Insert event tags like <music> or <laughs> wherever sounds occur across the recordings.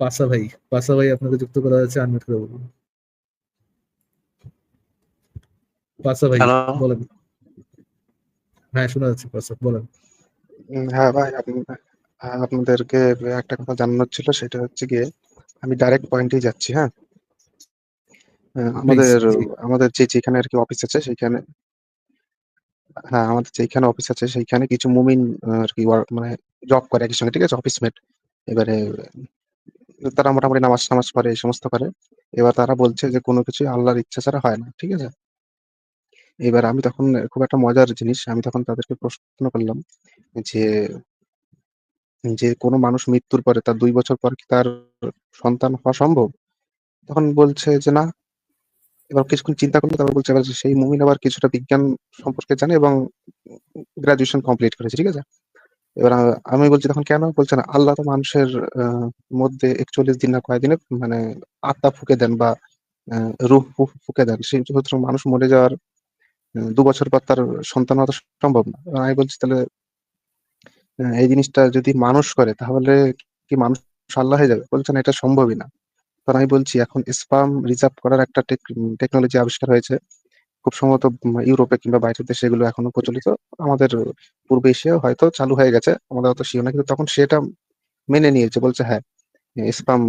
পাসা ভাই পাসা ভাই আপনাকে যুক্ত করা হয়েছে আনমিউট করে বলুন। পাসা ভাই বলেন। হ্যাঁ শোনা যাচ্ছে পাসা বলেন। হ্যাঁ ভাই আপনাদেরকে একটা কথা জানানোর ছিল সেটা হচ্ছে গিয়ে আমি ডাইরেক্ট পয়েন্টেই যাচ্ছি হ্যাঁ? আমাদের আমাদের যে যেখানে আর কি অফিস আছে সেখানে হ্যাঁ আমাদের যেখানে অফিস আছে সেইখানে কিছু মুমিন আর কি মানে জব করে একই সঙ্গে ঠিক আছে? অফিস মেট এবারে তারা মোটামুটি নামাজ নামাজ পড়ে, এই সমস্ত করে। এবার তারা বলছে যে, কোনো কিছু আল্লাহর ইচ্ছা ছাড়া হয় না, ঠিক আছে? এবার আমি তখন খুব একটা মজার জিনিস, আমি তখন তাদেরকে প্রশ্ন করলাম যে যে কোনো মানুষ মৃত্যুর পরে তার দুই বছর পর কি তার সন্তান হওয়া সম্ভব? তখন বলছে যে, না। এবার কিছুক্ষণ চিন্তা করল, তারপর বলছে এবার সেই মুমিন আবার কিছুটা বিজ্ঞান সম্পর্কে জানে এবং গ্রাজুয়েশন কমপ্লিট করেছে, ঠিক আছে? এবার আমি বলছি তখন কেন? বলছে না, আল্লাহ তো মানুষের মধ্যে একচল্লিশ দিন না কয়েকদিনে মানে আত্মা ফুকে দেন বা রূহ ফুকে দেন। সেই সুতরাং মানুষ মরে যাওয়ার দু বছর পর তার সন্তান হওয়া সম্ভব না। আমি বলছি তাহলে এই জিনিসটা যদি মানুষ করে, তাহলে কি মানুষ আল্লাহ হয়ে যাবে? বলছে না, এটা সম্ভবই না। তখন আমি বলছি, এখন স্পাম রিজার্ভ করার একটা টেকনোলজি আবিষ্কার হয়েছে। খুব সম্ভবত ইউরোপে কিংবা বাইরের দেশে এগুলো এখনও প্রচলিত। আমাদের পূর্ব এশিয়ায় হয়তো চালু হয়ে গেছে, আমাদের অত শিও না, কিন্তু তখন সেটা মেনে নিয়েছে, বলছে হ্যাঁ স্পাম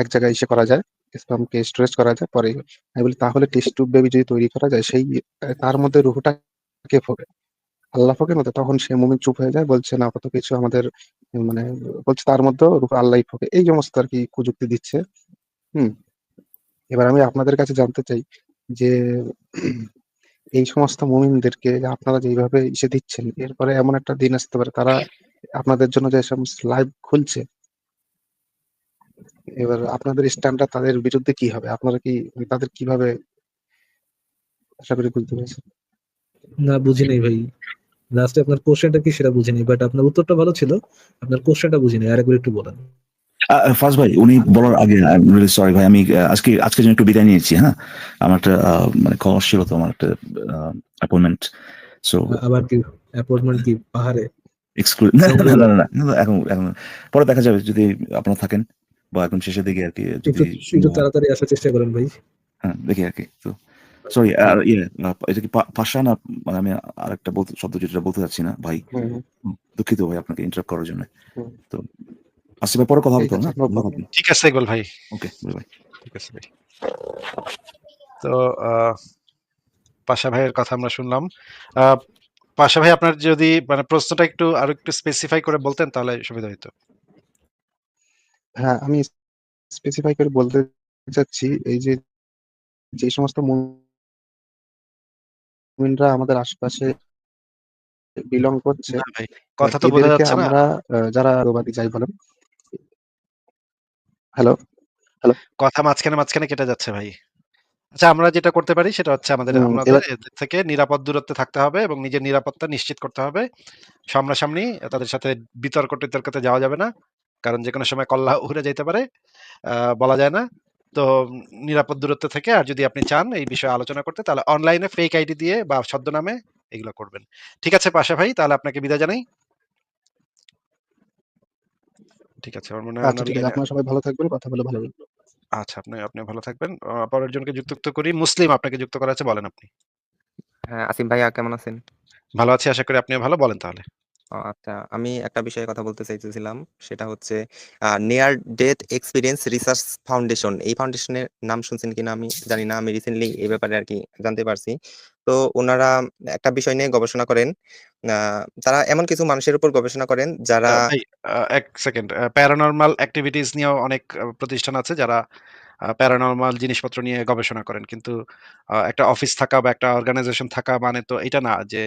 এক জায়গায় এসে করা যায় স্পামকে স্টোরেজ করা যায়, পরে আমি বলি, তাহলে টেস্ট টিউব বেবি যদি তৈরি করা যায়, সেই তার মধ্যে রুহটা কে ফোকে আল্লাহ ফোকে না তখন সে মুমিন চুপ হয়ে যায়, বলছে, না কত কিছু আমাদের মানে বলছে, তার মধ্যে রুহ আল্লাহ ফোকে এই সমস্ত আর কি প্রযুক্তি দিচ্ছে। হুম, এবার আমি আপনাদের কাছে জানতে চাই যে এই সমস্ত মুমিনদেরকে আপনারা যেভাবে ইসে দিচ্ছেন, এরপরে এমন একটা দিন আসতে পারে, তারা আপনাদের জন্য যে সমস্ত লাইভ খুলছে, এবার আপনাদের স্ট্যান্ডটা তাদের বিরুদ্ধে কি হবে? আপনারা কি, তাদের কীভাবে আশা করি বুঝতে পেরেছেন? না, বুঝি নাই ভাই। লাস্টে আপনার কোশ্চেনটা কি সেটা বুঝিনি বাট আপনার উত্তরটা ভালো ছিল। আপনার কোশ্চেনটা বুঝিনি আরেকবার একটু বলেন। ফার্স্ট ভাই উনি বলার আগে রিয়েলি সরি ভাই আমি আজকে আজকের জন্য একটু বিদায় নিয়েছি হ্যাঁ? আমার একটা মানে কল ছিল তো আমার একটা অ্যাপয়েন্টমেন্ট সো আবার কি অ্যাপয়েন্টমেন্ট কি পাহাড়ে? এক্সক্লুড না না না না, না, না, এখন এখন পরে দেখা যাবে যদি আপনারা থাকেন বা একদম শেষের দিকে আর কি যদি তাড়াতাড়ি আসার চেষ্টা করেন ভাই। হ্যাঁ দেখি আর কি তো সরি আর ইয়ে এটা কি পাশা না মানে আমি আরেকটা বলতে শব্দ যেটা বলতে চাচ্ছি না ভাই। দুঃখিত ভাই আপনাকে ইন্টারাপ্ট করার জন্য। হুম। তো আসলে পরে কথা হবে ঠিক আছে, না? ঠিক আছে ইকবাল ভাই। ওকে ভাই ঠিক আছে ভাই তো পাশা ভাইয়ের কথা আমরা শুনলাম। আহ, পাশা ভাই আপনার যদি মানে প্রশ্নটা একটু আরও একটু স্পেসিফাই করে বলতেন তাহলে সুবিধা হতো হ্যাঁ আমি স্পেসিফাই করে বলতে চাচ্ছি এই যে যে সমস্ত মুমিনরা আমাদের আশপাশে বিলং করছে ভাই কথা তো বোঝা যাচ্ছে না। আমরা যারা রোবাদী যাই বলেন হ্যালো হ্যালো কথা মাঝখানে মাঝখানে কেটে যাচ্ছে ভাই। আচ্ছা আমরা যেটা করতে পারি সেটা হচ্ছে আমাদের হুম, আমাদের এবার- এদের থেকে নিরাপদ দূরত্বে থাকতে হবে এবং নিজের নিরাপত্তা নিশ্চিত করতে হবে। সামনাসামনি তাদের সাথে বিতর্ক টিতর্কতে যাওয়া যাবে না কারণ যে কোনো সময় কল্লা উড়ে যেতে পারে আহ, বলা যায় না। তো উম, নিরাপদ দূরত্ব থেকে আর যদি আপনি চান এই বিষয়ে আলোচনা করতে তাহলে অনলাইনে ফেক আইডি দিয়ে বা ছদ্মনামে এগুলো করবেন। ঠিক আছে পাশা ভাই তাহলে আপনাকে বিদায় জানাই। ঠিক আছে। আমার মনে হয় আচ্ছা ঠিক আছে। আপনারা সবাই ভালো থাকবেন। কথা বলে ভালো লাগল। আচ্ছা আপনি আপনি ভালো থাকবেন। পরের জনকে যুক্ত করি। মুসলিম আপনাকে যুক্ত করা আছে বলেন আপনি। হ্যাঁ আসিফ ভাইয়া কেমন আছেন? ভালো আছি আশা করি আপনিও ভালো। বলেন তাহলে। আচ্ছা আমি একটা বিষয়ে কথা বলতে চাইতেছিলাম। সেটা হচ্ছে near death experience research foundation এই ফাউন্ডেশনের নাম শুনছেন কিনা আমি জানি না। আমি রিসেন্টলি এই ব্যাপারে আর কি জানতে পারছি। তো ওনারা একটা বিষয় নিয়ে গবেষণা করেন। তারা এমন কিছু মানুষের উপর গবেষণা করেন যারা এক সেকেন্ড প্যারানর্মাল অ্যাক্টিভিটিস নিয়েও অনেক প্রতিষ্ঠান আছে যারা প্যারানর্মাল জিনিসপত্র নিয়ে গবেষণা করেন। কিন্তু একটা অফিস থাকা বা একটা অর্গানাইজেশন থাকা মানে তো এটা না যে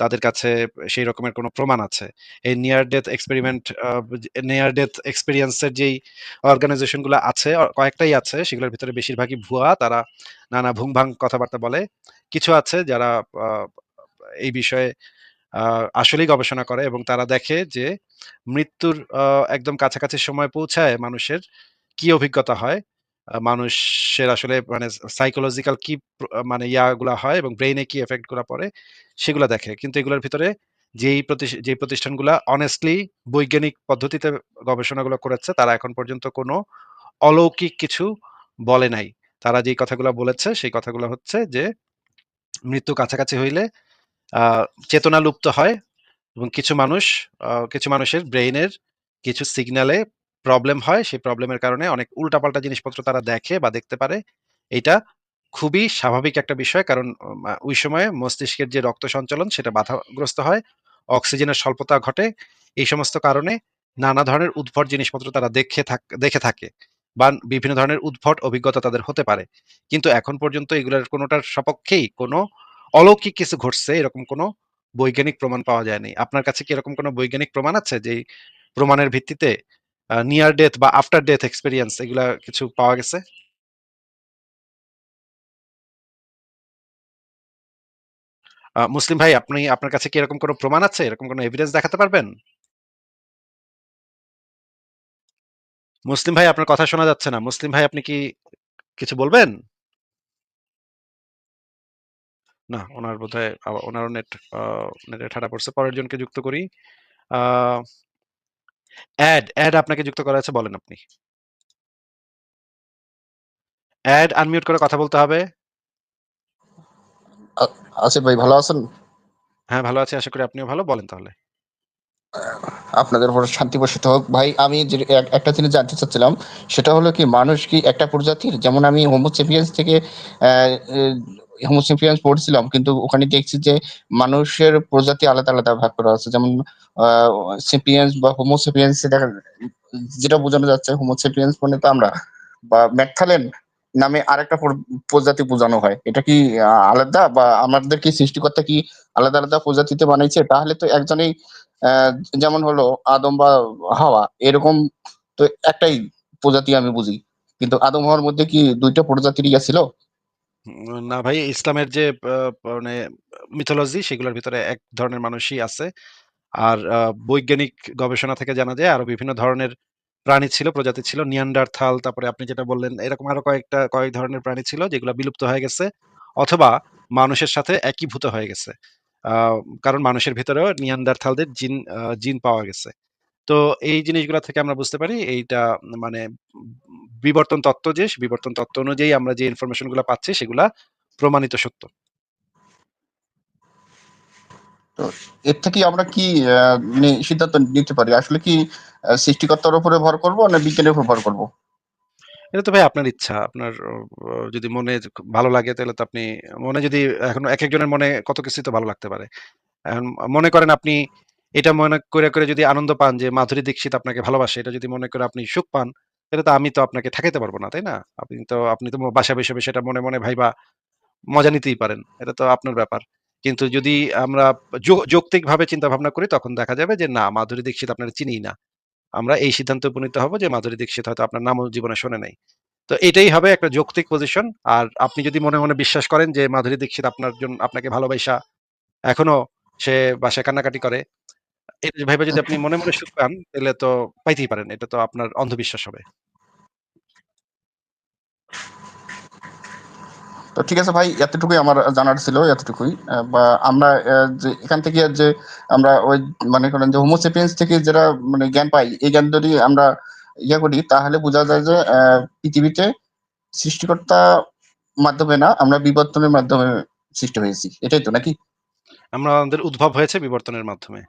তাদের কাছে সেই রকমের কোনো প্রমাণ আছে। এই near death experiment near death এক্সপিরিয়েন্সের যেই অর্গানাইজেশনগুলো আছে কয়েকটাই আছে, সেগুলোর ভিতরে বেশিরভাগই ভুয়া। তারা নানা ভুংভাং কথাবার্তা বলে। কিছু আছে যারা এই বিষয়ে আসলেই গবেষণা করে এবং তারা দেখে যে মৃত্যুর একদম কাছাকাছি সময় পৌঁছায় মানুষের কি অভিজ্ঞতা হয়। মানুষের আসলে মানে সাইকোলজিক্যাল কি মানে ইয়াগুলা হয় এবং ব্রেইনে কি এফেক্টগুলা পড়ে সেগুলো দেখে কিন্তু এগুলোর ভিতরে যেই যেই প্রতিষ্ঠানগুলা honestly বৈজ্ঞানিক পদ্ধতিতে গবেষণাগুলো করেছে তারা এখন পর্যন্ত কোনো অলৌকিক কিছু বলে নাই। তারা যেই কথাগুলো বলেছে সেই কথাগুলো হচ্ছে যে, মৃত্যু কাছাকাছি হইলে চেতনা লুপ্ত হয় এবং কিছু মানুষ কিছু মানুষের ব্রেইনের কিছু সিগন্যালে প্রবলেম হয়। সেই প্রবলেমের কারণে অনেক উল্টাপাল্টা জিনিসপত্র তারা দেখে বা দেখতে পারে। এটা খুবই স্বাভাবিক একটা বিষয়। কারণ ওই সময়ে মস্তিষ্কের যে রক্ত সঞ্চালন সেটা বাধাগ্রস্ত হয়। অক্সিজেনের স্বল্পতা ঘটে। এই সমস্ত কারণে নানা ধরনের উদ্ভট জিনিসপত্র তারা দেখে দেখে থাকে বা বিভিন্ন ধরনের উদ্ভট অভিজ্ঞতা তাদের হতে পারে। কিন্তু এখন পর্যন্ত এগুলোর কোনোটার সপক্ষেই কোনো অলৌকিক কিছু ঘটছে, এরকম কোনো বৈজ্ঞানিক প্রমাণ পাওয়া যায়নি। আপনার কাছে কি এরকম কোনো বৈজ্ঞানিক প্রমাণ আছে যেই প্রমাণের ভিত্তিতে নিয়ার ডেথ বা আফটার ডেথ এক্সপিরিয়েন্স এগুলা কিছু পাওয়া গেছে? মুসলিম ভাই আপনি আপনার কাছে কি এরকম কোনো প্রমাণ আছে? এরকম কোনো এভিডেন্স দেখাতে পারবেন? মুসলিম ভাই আপনার কথা শোনা যাচ্ছে না। মুসলিম ভাই আপনি কি কিছু বলবেন? না, ওনার বোধহয় উনারও নেট নেটে ঠাডা পড়ছে। পরের জনকে যুক্ত করি। এড, এড আপনাকে যুক্ত করা আছে বলেন আপনি। এড আনমিউট করে কথা বলতে হবে। আসিফ ভাই ভালো আছেন? হ্যাঁ, ভালো আছি। আশা করি আপনিও ভালো। বলেন তাহলে। আপনাদের উপর শান্তি বর্ষিত হোক। ভাই আমি যে একটা জিনিস জানতে চাচ্ছিলাম, সেটা হলো কি মানুষ কি একটা প্রজাতির? যেমন আমি হোমো সেপিয়েন্স থেকে অ্যা এ হোমো সেপিয়েন্স পড়ছিলাম। কিন্তু ওখানে দেখছি যে মানুষের প্রজাতি আলাদা, আলাদা ভাগ করা আছে। যেমন সেপিয়েন্স বা হোমো সেপিয়েন্স দেখা যেটা বোঝানো যাচ্ছে হোমো সেপিয়েন্স মানে তো আমরা বা ম্যাকথালেন নামে আরেকটা প্র প্রজাতি বোঝানো হয়। এটা কি আলাদা বা আমাদের কি সৃষ্টিকর্তা কি আলাদা, আলাদা প্রজাতিতে বানাইছে? তাহলে তো একজনেই যেমন হলো আদম বা হাওয়া এরকম তো একটাই প্রজাতি আমি বুঝি। কিন্তু আদম হাওয়ার মধ্যে কি ২ টা প্রজাতির ইয়া ছিল? না ভাই ইসলামের যে মানে মিথোলজি সেগুলোর ভিতরে এক ধরনের মানুষই আছে। আর বৈজ্ঞানিক গবেষণা থেকে জানা যায় আরও বিভিন্ন ধরনের প্রাণী ছিল, প্রজাতি ছিল। নিয়ান্ডারথাল তারপরে আপনি যেটা বললেন এরকম আরও কয়েকটা কয়েক ধরনের প্রাণী ছিল যেগুলা বিলুপ্ত হয়ে গেছে অথবা মানুষের সাথে একীভূত হয়ে গেছে। কারণ মানুষের ভেতরেও নিয়ান্ডারথালদের জিন আ জিন পাওয়া গেছে। তো এই জিনিসগুলা থেকে আমরা বুঝতে পারি এইটা মানে বিবর্তন তত্ত্ব যে বিবর্তন তত্ত্ব অনুযায়ী আমরা যে ইনফরমেশনগুলা পাচ্ছি সেগুলা প্রমাণিত সত্য। তো এর থেকে আমরা কি মানে সিদ্ধান্ত নিতে পারি? আসলে কি সৃষ্টিকর্তার উপরে ভর করব না বিজ্ঞানের উপর ভর করব? এটা তো ভাই আপনার ইচ্ছা। আপনার যদি মনে ভালো লাগে তাহলে তো আপনি মনে যদি এখন একেকজনের মনে কত কিছুই তো ভালো লাগতে পারে। এখন মনে করেন আপনি এটা মনে করে, করে যদি আনন্দ পান যে মাধুরী দীক্ষিত আপনাকে ভালোবাসে, এটা যদি মনে করে আপনি সুখ পান, তাহলে তো আমি তো আপনাকে ঠেকাইতে পারব না, তাই না? আপনি তো আপনি তো বসে, বসে এটা মনে, মনে ভাইবা মজা নিতেই পারেন। এটা তো আপনার ব্যাপার। কিন্তু যদি আমরা যৌ চিন্তা ভাবনা করি তখন দেখা যাবে যে না মাধুরী দীক্ষিত আপনারা চিনি না। আমরা এই সিদ্ধান্তে উপনীত হব যে মাধুরী দীক্ষিত হয়তো আপনার নামও জীবনে শোনে নাই। তো এটাই হবে একটা যৌক্তিক পজিশন। আর আপনি যদি মনে, মনে বিশ্বাস করেন যে মাধুরী দীক্ষিত আপনার জন্য আপনাকে ভালোবাইসা এখনও সে বাসায় কান্নাকাটি করে। এটা ভেবে যদি আপনি মনে, মনে সুখ পান তাহলে তো পাইতেই পারেন। এটা তো আপনার অন্ধবিশ্বাস হবে। তো ঠিক আছে ভাই এতটুকুই আমার জানার ছিল এতটুকুই। বা আমরা যে এখান থেকে যে আমরা ওই মানে করেন যে হোমো সেপিয়েন্স থেকে যারা মানে জ্ঞান পাই, এই জ্ঞান যদি আমরা ইয়া করি তাহলে বোঝা যায় যে পৃথিবীতে সৃষ্টিকর্তা মাধ্যমে না আমরা বিবর্তনের মাধ্যমে সৃষ্টি হয়েছি। এটাই তো নাকি? আমরা আমাদের উদ্ভব হয়েছে বিবর্তনের মাধ্যমে।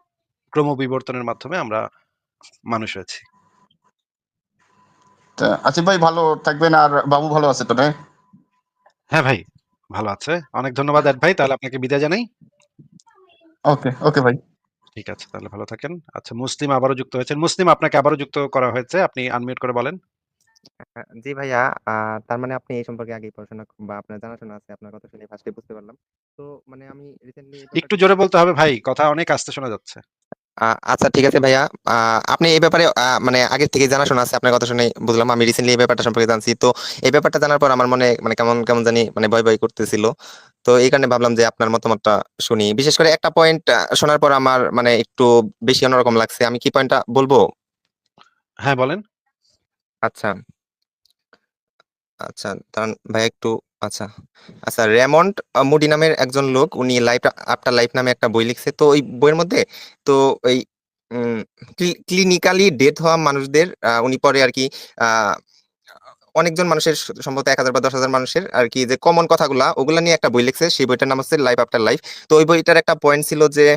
ক্রমবিবর্তনের মাধ্যমে আমরা মানুষ হয়েছি। তা আসিফ ভাই ভালো থাকবেন আর বাবু ভালো আছে তো না? হ্যাঁ ভাই, ভালো আছে। অনেক ধন্যবাদ এড ভাই। তাহলে আপনাকে বিদায় জানাই। ওকে, ওকে ভাই। ঠিক আছে তাহলে ভালো থাকেন। আচ্ছা মুসলিম আবারও যুক্ত হয়েছেন। মুসলিম আপনাকে আবারও যুক্ত করা হয়েছে। আপনি আনমিউট করে বলেন। জি ভাইয়া, তার মানে আপনি এই সম্পর্কে আগেই পড়াশোনা বা আপনার জানাশোনা আছে। আপনার কথা শুনে ফার্স্ট বুঝতে পারলাম। তো মানে আমি রিসেন্টলি একটু জোরে বলতে হবে ভাই। কথা অনেক আস্তে শোনা যাচ্ছে। আচ্ছা ঠিক আছে ভাইয়া। আপনি এই ব্যাপারে মানে আগের থেকেই জানাশোনা আছে। আপনার কথা শুনে বুঝলাম। আমি রিসেন্টলি এই ব্যাপারটা সম্পর্কে জানছি। তো এই ব্যাপারটা জানার পর আমার মনে মানে কেমন, কেমন জানি মানে ভয়, ভয় করতেছিল। তো এই কারণে ভাবলাম যে আপনার মতামতটা শুনি। বিশেষ করে একটা পয়েন্ট শোনার পর আমার মানে একটু বেশি অন্যরকম লাগছে। আমি কি পয়েন্টটা বলব? হ্যাঁ বলেন। আচ্ছা। আচ্ছা দাঁড়ান ভাই একটু আচ্ছা। আচ্ছা রেমন্ড মুডি নামের একজন লোক, উনি লাইফ আফটার লাইফ নামে একটা বই লিখছে। তো ওই বইয়ের মধ্যে, তো ওই ক্লিনিক্যালি ডেথ হওয়া মানুষদের উনি পরে আর কি অনেকজন মানুষের সম্ভবত এক হাজার বা দশ হাজার মানুষের আর কি, যে কমন কথাগুলা, ওগুলা নিয়ে একটা বই লিখছে। সেই বইটার নাম হচ্ছে লাইফ আফটার লাইফ। তো ওই বইটার একটা পয়েন্ট ছিল যে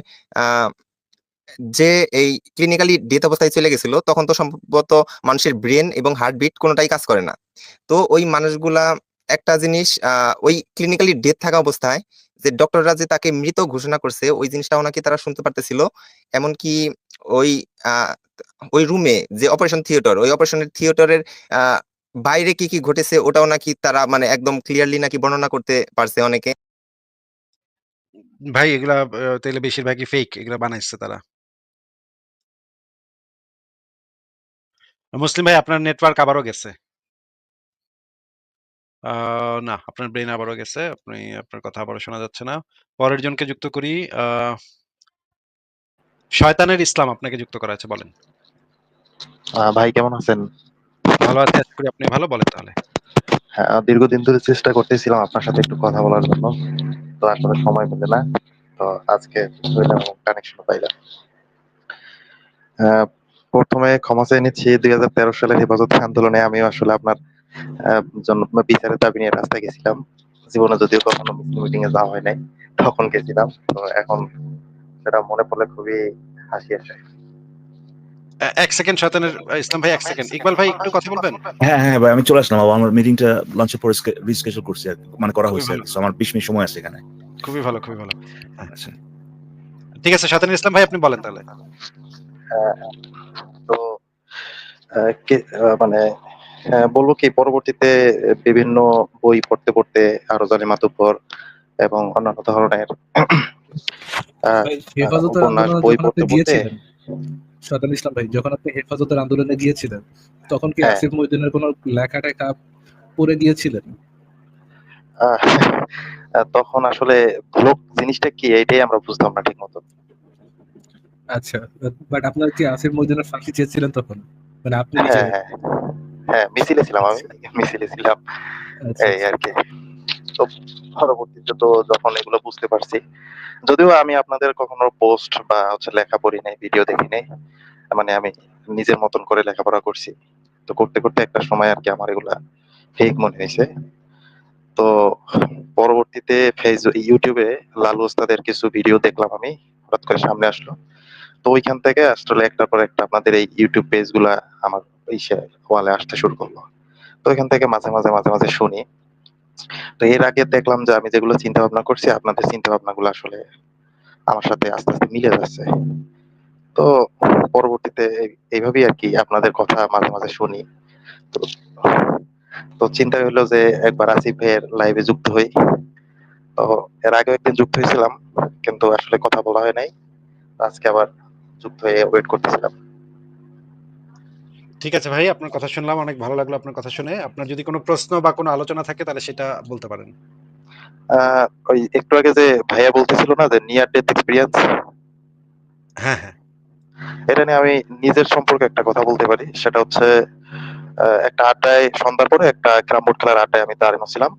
যে এই ক্লিনিক্যালি ডেথ অবস্থায় চলে গেছিল, তখন তো সম্ভবত মানুষের ব্রেন এবং হার্টবিট কোনোটাই কাজ করে না। তো ওই মানুষগুলা একটা জিনিস ওই ক্লিনিক্যালি ডেথ থাকা অবস্থায় যে ডক্টররা যে তাকে মৃত ঘোষণা করছে, ওই জিনিসটাও নাকি তারা শুনতে পারতেছিল। এমনকি ওই ওই রুমে যে অপারেশন থিয়েটার ওই অপারেশনের থিয়েটারের বাইরে কি কি ঘটেছে ওটাও নাকি তারা মানে একদম ক্লিয়ারলি নাকি বর্ণনা করতে পারছে অনেকে। ভাই, এগুলা তাহলে বেশিরভাগই ফেক এগুলা বানাইছে তারা। মুসলিম ভাই, আপনার নেটওয়ার্ক আবারও গেছে। আহ, না আপনার ব্রেন আবারও গেছে আপনি আপনার কথা আবারও শোনা যাচ্ছে না। পরের জনকে যুক্ত করি আহ, শয়তানের ইসলাম আপনাকে যুক্ত করা আছে বলেন। ভাই কেমন আছেন? ভালো আছে আশা করি আপনি ভালো বলেন তাহলে। হ্যাঁ দীর্ঘদিন ধরে চেষ্টা করতেছিলাম আপনার সাথে একটু কথা বলার জন্য। তো আসলে সময় পেলে না তো আজকে কানেকশন পাইলাম। প্রথমে ক্ষমা চেয়ে নিচ্ছি দুই হাজার তেরো সালের হেফাজত আন্দোলনে আমিও আসলে আপনার জন্য বিচারের দাবি নিয়ে রাস্তায় গেছিলাম। জীবনে যদিও কখনো মিটিং এ যাওয়া হয় নাই তখন গেছিলাম। তো এখন সেটা মনে পড়লে খুবই হাসি আসে। এক সেকেন্ড শয়তানের ইসলাম ভাই এক সেকেন্ড ইকবাল ভাই একটু কথা বলবেন? হ্যাঁ হ্যাঁ ভাই আমি চলে আসলাম। আমার মিটিংটা লাঞ্চের পরে রিস্কেজুল করছি মানে করা হয়েছে আমার বিশ মিনিট সময় আছে এখানে। খুবই ভালো খুবই ভালো। আচ্ছা। ঠিক আছে শয়তানের ইসলাম ভাই আপনি বলেন তাহলে। তো আহ, মানে বলব কি পরবর্তীতে বিভিন্ন বই পড়তে পড়তে আরও জানি মাতুব্বর এবং অন্যান্য ধরনের উপন্যাস, বই পড়তে পড়তে- গিয়েছিলেন ইসলাম ভাই যখন আপনি হেফাজতের আন্দোলনে গিয়েছিলেন তখন কি হ্যাঁ। আসিফ মহিউদ্দিনের কোনো লেখা টেখা পড়ে গিয়েছিলেন? তখন আসলে ব্লক জিনিসটা কি এটাই আমরা বুঝতাম না ঠিক মতো আচ্ছা বাট আপনার কি আসিফ মহিউদ্দিনের ফাঁসি চেয়েছিলেন তখন? মানে আপনি নিজে? হ্যাঁ। হ্যাঁ মিছিলে ছিলাম আমি মিছিলে ছিলাম। আচ্ছা, এই আর কি। তো পরবর্তীতে তো যখন এগুলো বুঝতে পারছি যদিও আমি আপনাদের কখনো পোস্ট বা হচ্ছে লেখা পড়ি নাই ভিডিও দেখি নাই মানে আমি নিজের মতন করে লেখাপড়া করছি তো করতে করতে একটা সময় আর কি আমার এগুলা ফেক মনে হয়েছে। তো পরবর্তীতে ফেস ইউটিউবে লালু ওস্তাদের কিছু ভিডিও দেখলাম আমি হঠাৎ করে সামনে আসলো। তো ওইখান থেকে আসলে একটার পর একটা আপনাদের এই ইউটিউব পেজগুলা আমার ওয়ালে আসতে শুরু করল। তো এখান থেকে মাঝে মাঝে মাঝে মাঝে শুনি। তো এর আগে দেখলাম যে আমি যেগুলো চিন্তা ভাবনা করছি, আপনাদের চিন্তা ভাবনা গুলো আসলে আমার সাথে আস্তে আস্তে মিলে যাচ্ছে। তো পরবর্তীতে এইভাবেই আর কি আপনাদের কথা মাঝে মাঝে শুনি। তো তো চিন্তা হলো যে একবার আসিফ ভাইয়ের লাইভে যুক্ত হই। তো এর আগে একদিন যুক্ত হয়েছিলাম, কিন্তু আসলে কথা বলা হয় নাই। আজকে আবার যুক্ত হয়ে ওয়েট করতেছিলাম। ঠিক আছে ভাই আপনার কথা শুনলাম অনেক ভালো লাগল আপনার কথা শুনে। আপনার যদি কোনো প্রশ্ন বা কোনো আলোচনা থাকে তাহলে সেটা বলতে পারেন। ওই একটু আগে যে ভাইয়া বলতেছিল না যে নিয়ার ডেথ এক্সপিরিয়েন্স হ্যাঁ হ্যাঁ। এটা নিয়ে আমি নিজের সম্পর্কে একটা কথা বলতে পারি। সেটা হচ্ছে একটা আড্ডায় সন্ধ্যার পরে একটা ক্যারাম বোর্ড খেলার আড্ডায় আমি দাঁড়ানো ছিলাম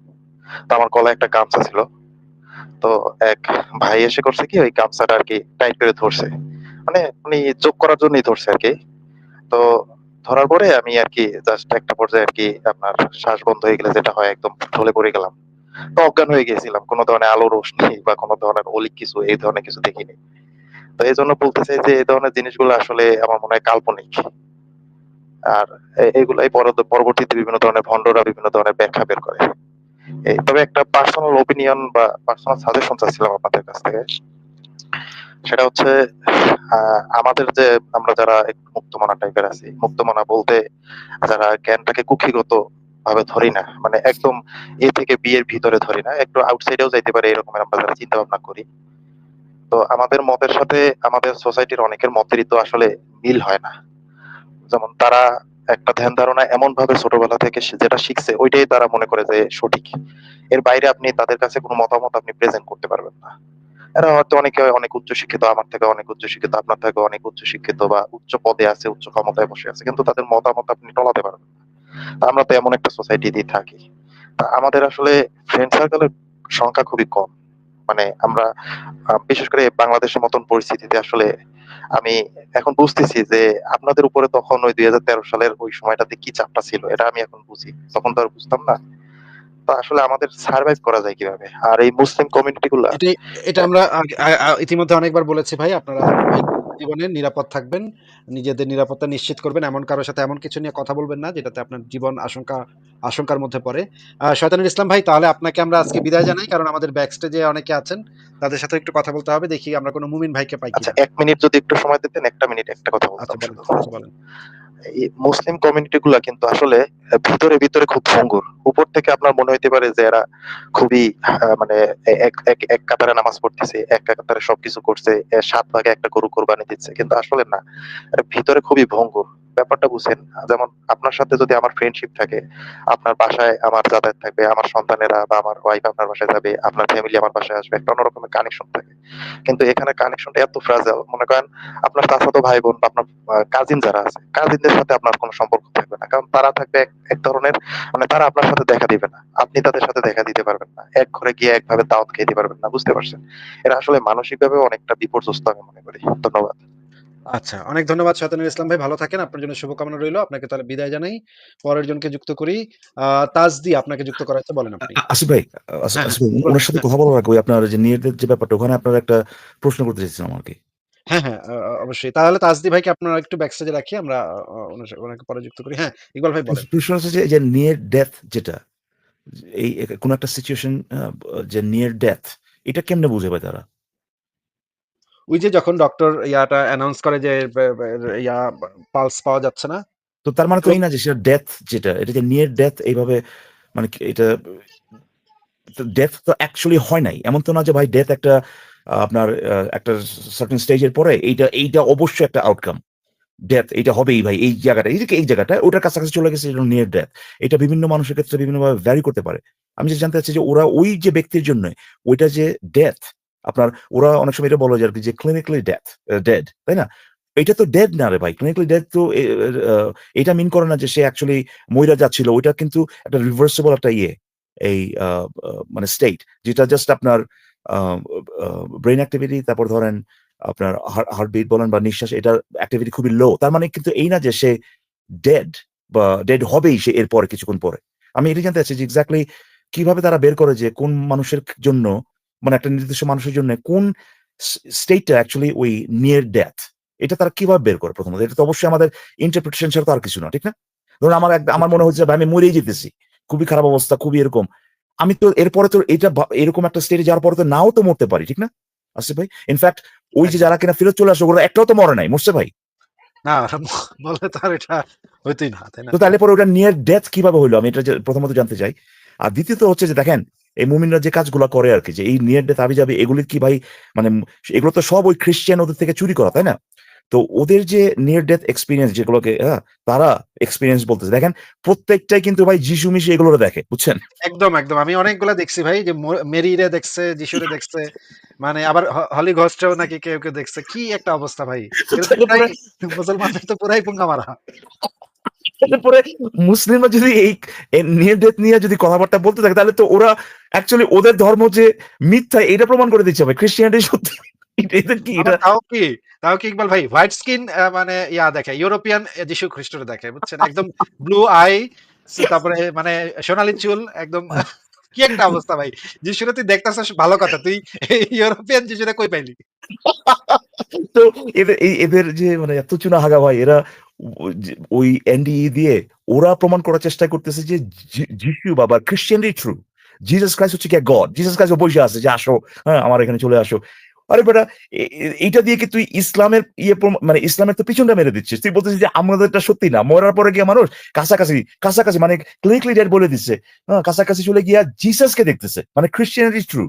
তো আমার গলায় একটা গামছা ছিল। তো এক ভাই এসে করছে কি ওই গামছাটা আর কি টাইট করে ধরছে। মানে উনি যোগ করার জন্যই ধরছে আর কি। তো ধরার পরে আমি আর কি জাস্ট একটা পর্যায়ে আর কি আপনার শ্বাস বন্ধ হয়ে গেলে যেটা হয়, একদম ঢলে পড়ে গেলাম। অজ্ঞান হয়ে গেছিলাম, কোনো ধরনের আলো রোশনি <laughs> বা কোনো ধরনের অলিক কিছু, এই ধরনের কিছু দেখিনি। তো এই জন্য বলতে চাই যে, এই ধরনের জিনিসগুলো আসলে আমার মনে হয় কাল্পনিক। আর এগুলাই পরবর্তীতে বিভিন্ন ধরনের ভণ্ডরা বিভিন্ন ধরনের ব্যাখ্যা বের করে। তবে একটা পার্সোনাল ওপিনিয়ন বা পার্সোনাল সাজেশন চাচ্ছিলাম আপনাদের কাছ থেকে। সেটা হচ্ছে আমাদের যে আমরা যারা একটু মুক্তমনা টাইপের আছি, মুক্তমনা বলতে যারা জ্ঞানটাকে কুক্ষিগত ভাবে ধরি না মানে একদম এ থেকে বিয়ের ভিতরে ধরি না, একটু আউটসাইডেও যাইতে পারে এরকমের আমরা যারা চিন্তা ভাবনা করি। তো আমাদের মতের সাথে আমাদের সোসাইটির অনেকের মতেরই তো আসলে মিল হয় না। যেমন তারা একটা ধ্যান ধারণা এমন ভাবে ছোটবেলা থেকে যেটা শিখছে, ওইটাই তারা মনে করে যে সঠিক। এর বাইরে আপনি তাদের কাছে কোনো মতামত আপনি প্রেজেন্ট করতে পারবেন না। এরা হয়তো অনেকে অনেক উচ্চ শিক্ষিত আমার থেকে অনেক উচ্চ শিক্ষিত আপনার থেকে অনেক উচ্চ শিক্ষিত বা উচ্চ পদে আছে, উচ্চ ক্ষমতায় বসে আছে, কিন্তু তাদের মতামত আপনি টলাতে পারবেন আমরা তো এমন একটা সোসাইটিতেই থাকি। আমাদের আসলে ফ্রেন্ড সার্কেলের সংখ্যা খুবই কম। মানে আমরা বিশেষ করে বাংলাদেশের মতন পরিস্থিতিতে আসলে আমি এখন বুঝতেছি যে আপনাদের উপরে তখন ওই দুই হাজার তেরো সালের ওই সময়টাতে কি চাপটা ছিল, এটা আমি এখন বুঝি। তখন তো আর বুঝতাম না। আসলে আমাদের সার্ভাইভ করা যায় কীভাবে? আর এই মুসলিম কমিউনিটি গুলা? এটা আমরা ইতিমধ্যে অনেকবার বলেছি ভাই আপনারা জীবনে নিরাপদ থাকবেন নিজেদের নিরাপত্তা নিশ্চিত করবেন এমন কারোর সাথে এমন কিছু নিয়ে কথা বলবেন না যেটাতে আপনার জীবন আশঙ্কা আশঙ্কার মধ্যে পড়ে। শয়তানুল ইসলাম ভাই তাহলে আপনাকে আমরা আজকে বিদায় জানাই কারণ আমাদের ব্যাক স্টেজে অনেকে আছেন তাদের সাথে একটু কথা বলতে হবে দেখি আমরা কোনো মুমিন ভাইকে পাই আচ্ছা এক মিনিট যদি একটু সময় দিতেন একটা মিনিট একটা কথা আচ্ছা বলেন। মুসলিম কমিউনিটি গুলা কিন্তু আসলে ভিতরে ভিতরে খুব ভঙ্গুর। উপর থেকে আপনার মনে হইতে পারে যে এরা খুবই মানে এক কাতারে নামাজ পড়তেছে, এক কাতারে সবকিছু করছে সাত ভাগে একটা গরু কোরবানি দিচ্ছে। কিন্তু আসলে না ভিতরে খুবই ভঙ্গুর। ব্যাপারটা বুঝছেন যেমন আপনার সাথে যদি আমার ফ্রেন্ডশিপ থাকে, আপনার বাসায় আমার যাতায়াত থাকবে, আমার সন্তানেরা বা আমার ওয়াইফ আপনার বাসায় যাবে, আপনার ফ্যামিলি আমার বাসায় আসবে, একটা অন্যরকমের কানেকশন থাকে। কিন্তু এখানে কানেকশনটা এত ফ্রাজাল মনে করেন আপনার চাচাতো ভাই বোন বা আপনার কাজিন যারা আছে কাজিনদের সাথে আপনার কোনো সম্পর্ক থাকবে না। কারণ তারা থাকবে এক- ধরনের মানে তারা আপনার সাথে দেখা দিবে না। আপনি তাদের সাথে দেখা দিতে পারবেন না। এক ঘরে গিয়ে একভাবে দাওয়াত খেতে পারবেন না, বুঝতে পারছেন? এরা আসলে মানসিকভাবে অনেকটা বিপর্যস্ত আমি মনে করি। ধন্যবাদ। আচ্ছা অনেক ধন্যবাদ শয়তানুল ইসলাম ভাই ভালো থাকেন আপনার জন্য শুভকামনা রইল আপনাকে তাহলে বিদায় জানাই পরের জনকে যুক্ত করি তাজদি আপনাকে যুক্ত করা হচ্ছে বলেন আপনি। আসিফ ভাই হ্যাঁ, আসিফ ভাই ওনার সাথে কথা বলার আগে আপনার যে নিয়তের যে ব্যাপারটা ওখানে আপনার একটা প্রশ্ন করতে চাইছিলাম আর কি। হ্যাঁ হ্যাঁ অবশ্যই। তাহলে তাজদি ভাইকে আপনারা একটু ব্যাকস্টেজে রাখি আমরা ওনাকে পরে যুক্ত করি। হ্যাঁ ইকবাল ভাই বলেন। প্রশ্ন হচ্ছে যে যে নিয়ার ডেথ যেটা এই কোন একটা সিচুয়েশন যে নিয়ার ডেথ এটা কেমনে বুঝে পায় তারা? ওই যে যখন ডক্টর ইয়াটা অ্যানাউন্স করে যে ইয়া পালস পাওয়া যাচ্ছে না? তো তার মানে তো এই না যে সেটা ডেথ যেটা এটা যে নিয়ার ডেথ এইভাবে মানে এটা ডেথ তো অ্যাকচুয়ালি হয় নাই। এমন তো না যে ভাই ডেথ একটা আপনার একটা সার্টেন স্টেজের পরে এইটা এইটা অবশ্যই একটা আউটকাম ডেথ এটা হবেই ভাই এই জায়গাটা এই যে এই জায়গাটা ওটার কাছাকাছি চলে গেছে এটা নিয়ার ডেথ এটা বিভিন্ন মানুষের ক্ষেত্রে বিভিন্নভাবে ভ্যারি করতে পারে। আমি যে জানতে চাচ্ছি যে ওরা ওই যে ব্যক্তির জন্য ওইটা যে ডেথ আপনার, ওরা অনেক সময় এটা বলে যে আর কি যে ক্লিনিক্যালি ডেথ ডেড তাই না? এটা তো ডেড না রে ভাই। ক্লিনিক্যালি ডেথ তো এটা মিন করে না যে সে অ্যাকচুয়ালি মইরা যাচ্ছিল। ওইটা কিন্তু একটা রিভার্সিবল একটা ইয়ে এই মানে স্টেট যেটা জাস্ট আপনার ব্রেন অ্যাক্টিভিটি তারপর ধরেন আপনার হার্টবিট বলেন বা নিঃশ্বাস এটার অ্যাক্টিভিটি খুবই লো তার মানে কিন্তু এই না যে সে ডেড বা ডেড হবেই সে এরপরে কিছুক্ষণ পরে। আমি এটা জানতে চাচ্ছি যে এক্স্যাক্টলি কীভাবে তারা বের করে যে কোন মানুষের জন্য মানে একটা নির্দিষ্ট মানুষের জন্য কোন স্টেটটা অ্যাকচুয়ালি ওই নিয়ার ডেথ এটা তারা কীভাবে বের করে প্রথমত? এটা তো অবশ্যই আমাদের ইন্টারপ্রিটেশন ছাড়া তো আর কিছু না ঠিক না? ধরুন আমার আমার মনে হচ্ছে আমি মরেই যেতেছি। খুবই খারাপ অবস্থা খুবই এরকম। আমি তো এরপরে তো এটা এরকম একটা স্টেটে যাওয়ার পরে তো নাও তো মরতে পারি ঠিক না? আসিফ ভাই? ইনফ্যাক্ট ওই যে যারা কিনা ফেরত চলে আসে ওরা একটাও তো মরে নাই মরছে ভাই। না বলে তো এটা হইতোই না তাই না? তো তাহলে পরে ওটা নিয়ার ডেথ কীভাবে হইল? আমি এটা প্রথমত জানতে চাই। আর দ্বিতীয়ত হচ্ছে যে দেখেন এই মুমিনরা যে কাজগুলো করে আর কি যে এই নিয়ার ডেথ আবি যাবে এগুলি কি ভাই মানে এগুলো তো সব ওই খ্রিস্টান ওদের থেকে চুরি করা তাই না? তো ওদের যে নিয়ার ডেথ এক্সপিরিয়েন্স যেগুলোকে হ্যাঁ তারা এক্সপিরিয়েন্স বলতেছে। দেখেন প্রত্যেকটাই কিন্তু ভাই যিশু মিশু এগুলো দেখে বুঝছেন? একদম একদম। আমি অনেকগুলা দেখছি ভাই যে মেরিরে দেখছে যিশুরে দেখছে মানে আবার হলি ঘোস্টেও নাকি কেউ কেউ দেখছে। কি একটা অবস্থা ভাই। মুসলমানদের তো পুরাই পুঙ্গা মারা তারপরে মুসলিমরা যদি এই নিয়ার ডেথ নিয়ে যদি কথাবার্তা বলতে থাকে তাহলে তো ওরা অ্যাকচুয়ালি ওদের ধর্ম যে মিথ্যা এটা প্রমাণ করে দিচ্ছে ভাই খ্রিস্টিয়ানিটি সত্যি কি এটা? তাও কি তাও কি ইকবাল ভাই? হোয়াইট স্কিন মানে ইয়া দেখে ইউরোপিয়ান যিশু খ্রিস্টরে দেখে বুঝছেন? একদম ব্লু আই তারপরে মানে সোনালী চুল একদম কি একটা অবস্থা ভাই? যিশুরে তুই দেখতেছিস ভালো কথা তুই ইউরোপিয়ান যিশুরে কই পাইলি? তো এদের এদের যে মানে এত চুনা হাগা ভাই এরা ওই এনডিই দিয়ে ওরা প্রমাণ করার চেষ্টা করতেছে যে যিশু বাবা খ্রিস্টিয়ানই ট্রু জিসাস ক্রাইস্ট হচ্ছে কি গড জিসাস ক্রাইস্ট বসে আছে যে আসো হ্যাঁ আমার এখানে চলে আসো। আরে বেটা এইটা দিয়ে কি তুই ইসলামের ইয়ে মানে ইসলামের তো পিছনটা মেরে দিচ্ছিস। তুই বলতেছিস যে আমাদেরটা সত্যি না, মরার পরে গিয়ে মানুষ কাছাকাছি কাছাকাছি মানে ক্লিনিকলি ডেড বলে দিচ্ছে। হ্যাঁ কাছাকাছি চলে গিয়া জিসাসকে দেখতেছে মানে খ্রিস্টিয়ানিটি ট্রু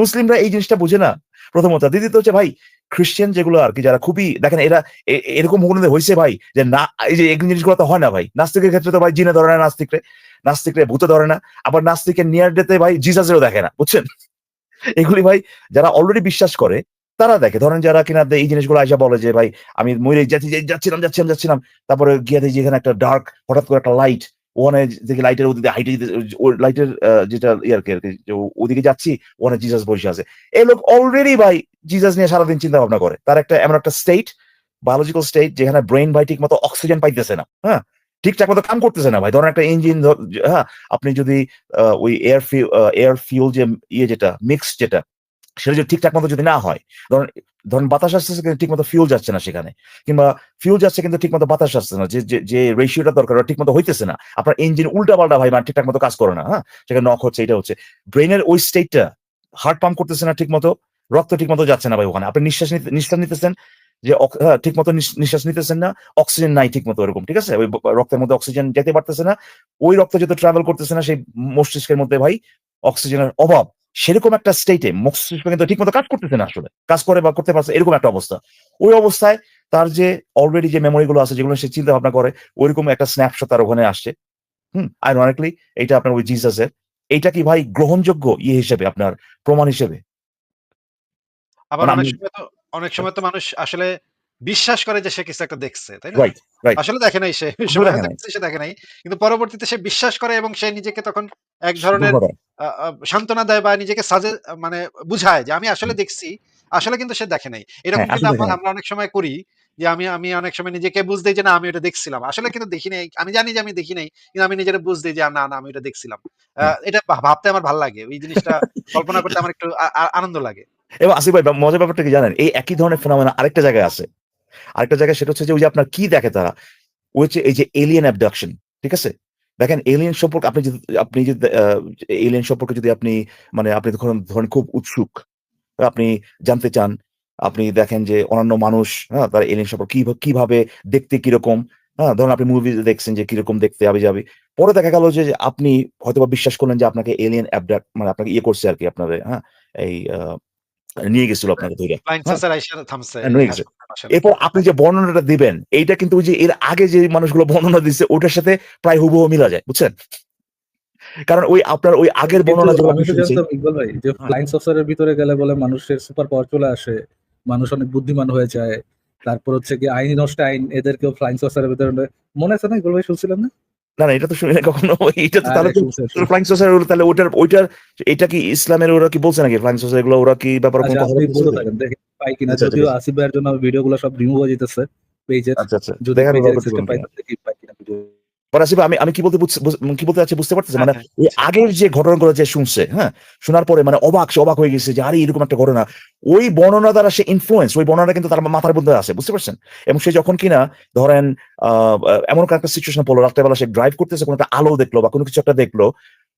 মুসলিমরা এই জিনিসটা বুঝে না। প্রথমত, দ্বিতীয়ত হচ্ছে ভাই খ্রিস্টান যেগুলো আর কি যারা খুবই, দেখেন এরা এরকম কোনো হয়েছে ভাই, যে না, এই যে এই জিনিসগুলো তো হয় না ভাই। নাস্তিকের ক্ষেত্রে তো ভাই জিনে ধরে না, নাস্তিকরে নাস্তিকরে ভূতে ধরে না, আবার নাস্তিকের নিয়ার ডেতে ভাই জিসাসেরও দেখে না, বুঝছেন? এগুলি ভাই, যারা অলরেডি বিশ্বাস করে, তারা দেখে। ধরেন যারা কিনা এই জিনিসগুলো আইসা বলে যে ভাই, আমি মরে যাচ্ছি, যাচ্ছিলাম যাচ্ছিলাম যাচ্ছিলাম, তারপরে গিয়ে যেখানে একটা ডার্ক হঠাৎ করে একটা লাইট ওখানে দেখি লাইটের ওদিকে হাইটে লাইটের যেটা ইয়ার কি, আর কি ওদিকে যাচ্ছি, ওখানে জিজাস বসে আছে। এই লোক অলরেডি ভাই জিজাস নিয়ে সারাদিন চিন্তা ভাবনা করে। তার একটা এমন একটা স্টেট বায়োলজিক্যাল স্টেট যেখানে ব্রেন ভাই ঠিক মতো অক্সিজেন পাইতেছে না হ্যাঁ? ঠিকঠাক মতো কাম করতেছে না ভাই। ধরেন একটা ইঞ্জিন হ্যাঁ? আপনি যদি ওই এয়ার এয়ার ফিউল যে ইয়ে যেটা মিক্স যেটা সেটা যদি ঠিকঠাক মতো যদি না হয় ধরেন ধরেন বাতাস আসতেছে কিন্তু ঠিক মতো ফিউল যাচ্ছে না সেখানে কিংবা ফিউল যাচ্ছে কিন্তু ঠিক মতো বাতাস আসছে না যে যে- রেশিওটা দরকার ওটা ঠিক মতো হইতেছে না আপনার ইঞ্জিন উল্টা পাল্টা ভাই মানে ঠিকঠাক মতো কাজ করে না হ্যাঁ? সেখানে নক হচ্ছে এটা হচ্ছে ব্রেনের ওই স্টেটটা হার্ট পাম্প করতেছে না ঠিক মতো রক্ত ঠিক মতো যাচ্ছে না ভাই ওখানে আপনি নিঃশ্বাস নিতে- নিঃশ্বাস নিতেছেন যে হ্যাঁ, ঠিক মতো নিঃশ্বাস নিতেছেন না অক্সিজেন নাই ঠিক মতো এরকম ঠিক আছে? ওই রক্তের মধ্যে অক্সিজেন যেতে পারতেছে না ওই রক্ত যেহেতু ট্রাভেল করতেছে না সেই মস্তিষ্কের মধ্যে ভাই অক্সিজেনের অভাব সেরকম একটা স্টেটে মস্তিষ্ক কিন্তু ঠিক মতো কাজ করতেছে না আসলে। কাজ করে বা করতে পারছে এরকম একটা অবস্থা। ওই অবস্থায় তার যে অলরেডি যে মেমোরি গুলো আছে যেগুলো সে চিন্তা ভাবনা করে ওইরকম একটা স্ন্যাপশট তার ওখানে আসছে। হুম আইরনিকলি এটা আপনার ওই জিসাসের এইটা কি ভাই গ্রহণযোগ্য ইয়ে হিসেবে আপনার প্রমাণ হিসেবে? আবার অনেক সময় তো অনেক সময় তো মানুষ আসলে বিশ্বাস করে যে সে কিছু একটা দেখছে তাই না? আসলে দেখে নাই সে দেখে নাই। সে দেখে নাই। কিন্তু পরবর্তীতে সে বিশ্বাস করে এবং সে নিজেকে তখন এক ধরনের সান্ত্বনা দেয় বা নিজেকে সাজে মানে বুঝায় যে আমি আসলে দেখছি আসলে কিন্তু সে দেখে নাই। এরকম হ্যাঁ, কিন্তু আমরা অনেক সময় করি যে আমি আমি অনেক সময় নিজেকে বুঝ দিই যে না আমি এটা দেখছিলাম। আসলে কিন্তু দেখি নাই আমি জানি যে আমি দেখি নাই কিন্তু আমি নিজের বুঝ দিই যে না না আমি এটা দেখছিলাম। আহ, এটা ভাবতে আমার ভালো লাগে। ওই জিনিসটা কল্পনা করতে আমার একটু আনন্দ লাগে। এবং আসিফ ভাই মজার ব্যাপারটা কি জানেন? এই একই ধরনের ফেনোমেনা আরেকটা জায়গায় আছে। আরেকটা জায়গায় সেটা হচ্ছে যে ওই যে আপনার কি দেখে তারা? ওই হচ্ছে এই যে এলিয়েন অ্যাবডাকশন ঠিক আছে? দেখেন এলিয়েন সম্পর্কে আপনি যদি আপনি যদি এলিয়েন সম্পর্কে যদি আপনি মানে আপনি ধরেন ধরেন খুব উৎসুক, আপনি জানতে চান, আপনি দেখেন যে অন্যান্য মানুষ হ্যাঁ তার এলিয়েন সম্পর্কে কীভাবে দেখতে কীরকম হ্যাঁ ধরুন আপনি মুভি দেখছেন যে কীরকম দেখতে যাবে যাবে। পরে দেখা গেল যে আপনি হয়তোবা বিশ্বাস করলেন যে আপনাকে এলিয়েন অ্যাবডাক্ট মানে আপনাকে ইয়ে করছে আর কি আপনাদের হ্যাঁ এই নিয়ে গেছিল আপনাকে ধরে হ্যাঁ। হ্যাঁ, নিয়ে গেছে। এরপর আপনি যে বর্ণনাটা দিবেন এইটা কিন্তু ওই যে এর আগে যে মানুষগুলো বর্ণনা দিচ্ছে ওটার সাথে প্রায় হুবহু মিলা যায় বুঝছেন কারণ ওই আপনার ওই আগের বর্ণনা যেগুলো আমি শুনছি ইকবাল ভাই যে হ্যাঁ। ফ্লাইং সফটওয়্যারের ভিতরে গেলে বলে মানুষের সুপার পাওয়ার চলে আসে মানুষ অনেক বুদ্ধিমান হয়ে যায় তারপর হচ্ছে কি আইন নষ্ট আইন এদেরকেও ফ্লাইং সফটওয়্যারের ভিতরে মনে আছে না ইকবাল ভাই শুনছিলেন না না না এটা তো শুনি না কখনো। <laughs> এটা তো তাহলে আরে তো শুনছে, শুনছে। ফ্লাইং সোসাইটি তাহলে ওটার ওইটার এটা কি ইসলামের ওরা কি বলছে নাকি? ফ্লাইং সোসার এগুলো ওরা কি ব্যাপার কোন আচ্ছা, কথা দেখেন পাই কিনা। আচ্ছা, আচ্ছা, যদিও। আসিফ ভাইয়ের জন্য ভিডিওগুলো সব রিমুভ হয়ে যেতেছে পেজে আচ্ছা আচ্ছা। সিস্টেম পাই কেন? দেখি পাই কিনা ভিডিও পরে আসিফ আমি আমি কি বলতে কি বলতে চাচ্ছি বুঝতে পারতেছি মানে হ্যাঁ, ওই আগের যে ঘটনাগুলো যে শুনছে হ্যাঁ? শোনার পরে মানে অবাক সে অবাক হয়ে গেছে যে আরে এরকম একটা ঘটনা। ওই বর্ণনা দ্বারা সে ইনফ্লুয়েন্স ওই বর্ণনা কিন্তু তার মাথার মধ্যে আছে বুঝতে পারছেন? এবং সে যখন কিনা ধরেন আহ, এমন একটা সিচুয়েশন পড়ল রাত্রেবেলা সে ড্রাইভ করতেছে কোনো একটা আলো দেখল বা কোনো কিছু একটা দেখল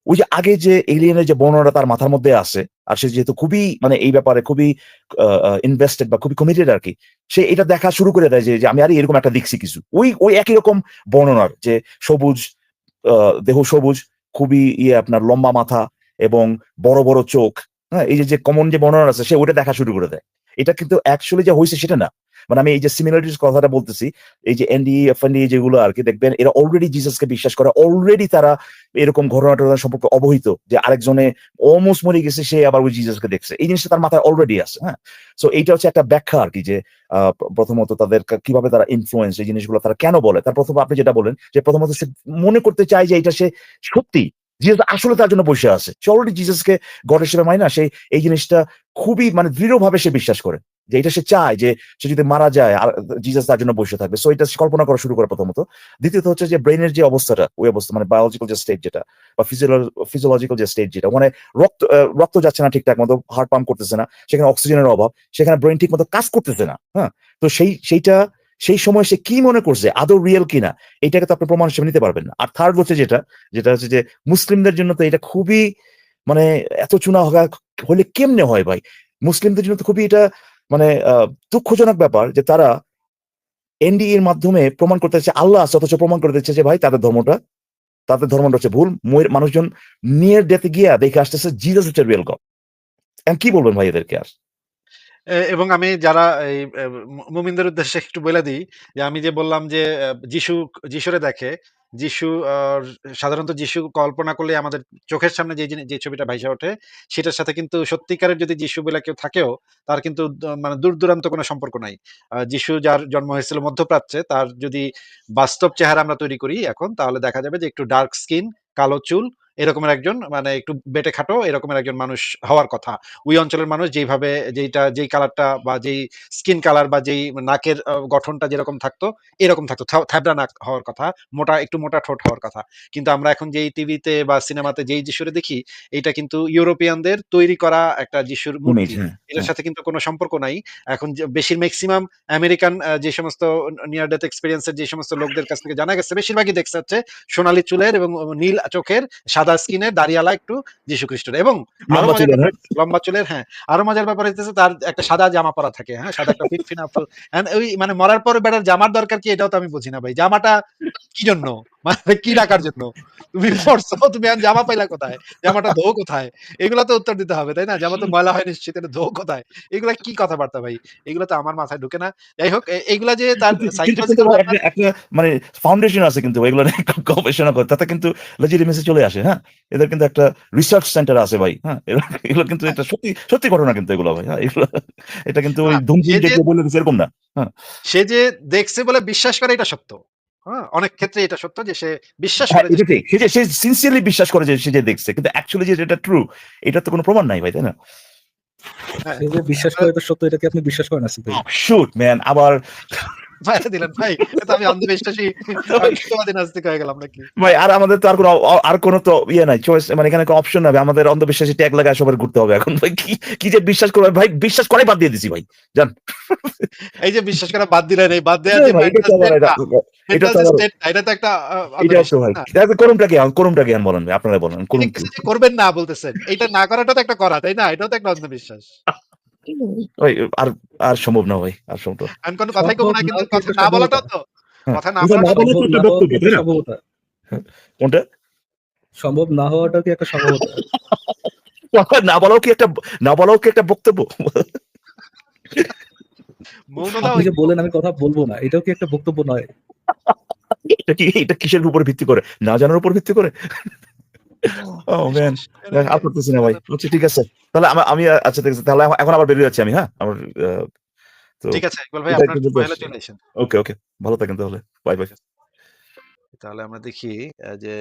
ওই যে আগে যে এলিয়েনের যে বর্ণনা তার মাথার মধ্যে আছে আর সে যেহেতু খুবই মানে এই ব্যাপারে খুবই ইনভেস্টেড বা খুবই কমিটেড আর কি সে এটা দেখা শুরু করে দেয় যে আমি আর এরকম একটা দেখছি কিছু। ওই ওই একই রকম বর্ণনার যে সবুজ দেহ সবুজ, খুবই ইয়ে আপনার লম্বা মাথা এবং বড় বড় চোখ হ্যাঁ এই যে কমন যে বর্ণনা আছে, সে ওটা দেখা শুরু করে দেয়। এটা কিন্তু অ্যাকচুয়ালি যে হয়েছে সেটা না। মানে আমি এই যে সিমিলারিটিস কথাটা বলতেছি, এই যে এনডি এফএনডি যেগুলো আর কি, দেখবেন এরা অলরেডি জিসাসকে বিশ্বাস করে অলরেডি তারা এরকম ঘটনাটা সম্পর্কে অবহিত, যে আরেকজনে অলমোস্ট মরে গেছে, সে আবার ওই জিসাসকে দেখছে। এই জিনিসটা তার মাথায় অলরেডি আছে হ্যাঁ? সো এইটা হচ্ছে একটা ব্যাখ্যা আর কি, যে প্রথমত তাদের কীভাবে তারা ইনফ্লুয়েন্স এই জিনিসগুলো তারা কেন বলে? তার প্রথম আপনি যেটা বলেন যে প্রথমত সে মনে করতে চায় যে এটা সে সত্যি জিসাস আসলে তার জন্য বসে আছে। সে অলরেডি জিসাসকে গড হিসেবে মানে না, সে এই জিনিসটা খুবই মানে দৃঢ়ভাবে সে বিশ্বাস করে যে এটা সে চায় যে সে যদি মারা যায়, আর জিসাস তার জন্য বসে থাকবে। সো এটা কল্পনা করা শুরু করে প্রথমত। দ্বিতীয়ত হচ্ছে যে ব্রেনের যে অবস্থাটা, ওই অবস্থা মানে বায়োলজিক্যাল যে স্টেট যেটা, বা ফিজিওলজিক্যাল যে স্টেট যেটা মানে রক্ত রক্ত যাচ্ছে না ঠিকঠাক মতো হার্ট পাম্প করতেছে না, সেখানে অক্সিজেনের অভাব, সেখানে ব্রেন ঠিক মতো কাজ করতেছে না হ্যাঁ? তো সেই, সেইটা সেই সময় সে কি মনে করছে? আদৌ রিয়েল কিনা? এটাকে তো আপনি প্রমাণ হিসেবে নিতে পারবেন না। আর থার্ড হচ্ছে যেটা যেটা হচ্ছে যে মুসলিমদের জন্য তো এটা খুবই মানে এত চুনা হলে কেমনে হয় ভাই? মুসলিমদের জন্য তো খুবই এটা মানে দুঃখজনক ব্যাপার যে তারা এনডি এর মাধ্যমে প্রমাণ করতে চাচ্ছে আল্লাহ আছে, অথচ প্রমাণ করে দিচ্ছে যে ভাই তাদের ধর্মটা তাদের ধর্মটা হচ্ছে ভুল। ময়ের- মানুষজন নিয়ে ডেতে গিয়া দেখে আসতেছে জিজাস হচ্ছে রিয়েল গড কি বলবেন ভাই এদেরকে আর? এবং আমি যারা এই মুমিনদের উদ্দেশ্যে একটু বলে দিই যে আমি যে বললাম যে যিশু, যিশুরে দেখে, যিশু সাধারণত যিশু কল্পনা করলে আমাদের চোখের সামনে যে যে ছবিটা ভাইসা ওঠে, সেটার সাথে কিন্তু সত্যিকারের যদি যিশু বলে কেউ থাকেও, তার কিন্তু মানে দূর দূরান্ত কোনো সম্পর্ক নাই। যিশু যার জন্ম হয়েছিল মধ্যপ্রাচ্যে, তার যদি বাস্তব চেহারা আমরা তৈরি করি এখন, তাহলে দেখা যাবে যে একটু ডার্ক স্কিন কালো চুল এরকমের একজন মানে একটু বেটে খাটো এরকমের একজন মানুষ হওয়ার কথা। ওই অঞ্চলের মানুষ যেইভাবে যেইটা যেই কালারটা বা যেই স্কিন কালার বা যেই নাকের গঠনটা যেরকম থাকতো এরকম থাকতো। থ্যাবড়া নাক হওয়ার কথা মোটা একটু মোটা ঠোঁট হওয়ার কথা। কিন্তু আমরা এখন যেই টিভিতে বা সিনেমাতে যেই যিশুরে দেখি এটা কিন্তু ইউরোপিয়ানদের তৈরি করা একটা যিশুর মূর্তি। হ্যাঁ এটার সাথে কিন্তু কোনো সম্পর্ক নাই। এখন বেশির ম্যাক্সিমাম আমেরিকান যে সমস্ত নিয়ার ডেথ এক্সপিরিয়েন্সের যে সমস্ত লোকদের কাছ থেকে জানা গেছে বেশিরভাগই দেখছে হচ্ছে সোনালী চুলের এবং নীল চোখের সাদা স্কিনে দাঁড়িয়ালা একটু যীশু খ্রিস্টের এবং আরও লম্বা চুলের, ব্যাপার লম্বা চুলের হ্যাঁ। আরও মজার ব্যাপার হচ্ছে তার একটা সাদা জামা পরা থাকে হ্যাঁ? সাদা একটা ফিট ফিনাফল ওই মানে মরার পরে বেটার জামার দরকার কি এটাও তো আমি বুঝি না ভাই। জামাটা কি জন্য মানে কি রাখার জন্য? তুমি পড়ছো তুমি এখন জামা পাইলা কোথায়? জামাটা ধো কোথায়? এগুলা তো উত্তর দিতে হবে তাই না? জামা তো ময়লা হয় নিশ্চিত এটা ধো কোথায়? এগুলা কি কথাবার্তা ভাই? এগুলো তো আমার মাথায় ঢুকে না। যাই হোক এগুলা যে তার একটা একটা মানে ফাউন্ডেশন আছে কিন্তু এগুলো গবেষণা করে তাতে কিন্তু লেজিটিমেসি চলে আসে হ্যাঁ? এদের কিন্তু একটা রিসার্চ সেন্টার আছে ভাই হ্যাঁ? এগুলো কিন্তু এটা সত্যি সত্যি ঘটনা কিন্তু এগুলো ভাই হ্যাঁ? এগুলো এটা কিন্তু ওই না, ধুম যে যে বলে এরকম না সে যে দেখছে বলে বিশ্বাস করে এটা সত্য। হ্যাঁ অনেক ক্ষেত্রে এটা সত্য যে সে বিশ্বাস হ্যাঁ করে যে এটা ঠিক। সে যে সে সিনসিয়ারলি বিশ্বাস করে যে সে যে দেখছে কিন্তু অ্যাকচুয়ালি যে এটা ট্রু এটা তো কোনো প্রমাণ নাই ভাই তাই না? হ্যাঁ, সে যে বিশ্বাস করে এটা সত্য এটাকে আপনি বিশ্বাস করেন আসলে শুট ম্যান আবার মাইরা দিলেন ভাই এটা আমি অন্ধবিশ্বাসী সত্যবাদী নাস্তিক হয়ে গেলাম নাকি? ভাই আর আমাদের তো আর কোনো আর কোনো তো ইয়ে নাই চয়েস মানে এখানে কোনো অপশন হবে আমাদের অন্ধবিশ্বাসী ট্যাগ লাগায় সবার ঘুরতে হবে এখন ভাই কি কি যে বিশ্বাস করবে ভাই বিশ্বাস করাই বাদ দিয়ে দিছি ভাই জান। এই যে বিশ্বাস করা বাদ দিলেন এই বাদ দেওয়ার যে এটা তো তো তো একটা এটা তো ভাই এটা করুমটা কি করুমটা কি বলেন আপনারা বলেন করুম ঠিক আছে যে করবেন না বলতেছেন এটা না করাটা তো একটা করা তাই না? এটাও তো একটা অন্ধবিশ্বাস। আর আর সম্ভব না ভাই আর সম্ভব আমি কোনো কথাই কব না কিন্তু কথা না, বলাটাও তো। হ্যাঁ। কথা না তো একটা বক্তব্য, তাই না? সম্ভবতা। কোনটা? সম্ভব না হওয়াটা কি একটা সম্ভবতা? কথা না বলাও কি একটা না বলাও কি একটা বক্তব্য? আপনি যে বলেন আমি কথা বলব না এটাও কি একটা বক্তব্য নয়? এটা কি এটা কিসের উপর ভিত্তি করে? না জানার উপর ভিত্তি করে? ও ম্যান আর করতেছি না ভাই আচ্ছা ঠিক আছে। তাহলে আমি আমি আচ্ছা ঠিক আছে। তাহলে এখন আবার বেরিয়ে যাচ্ছি আমি হ্যাঁ? আমার ঠিক আছে ইকবাল ভাই আপনার একটু সময় হলে বলতে চলে আসেন। ওকে ওকে ভালো থাকেন তাহলে। বাই বাই তাহলে আমরা দেখি যে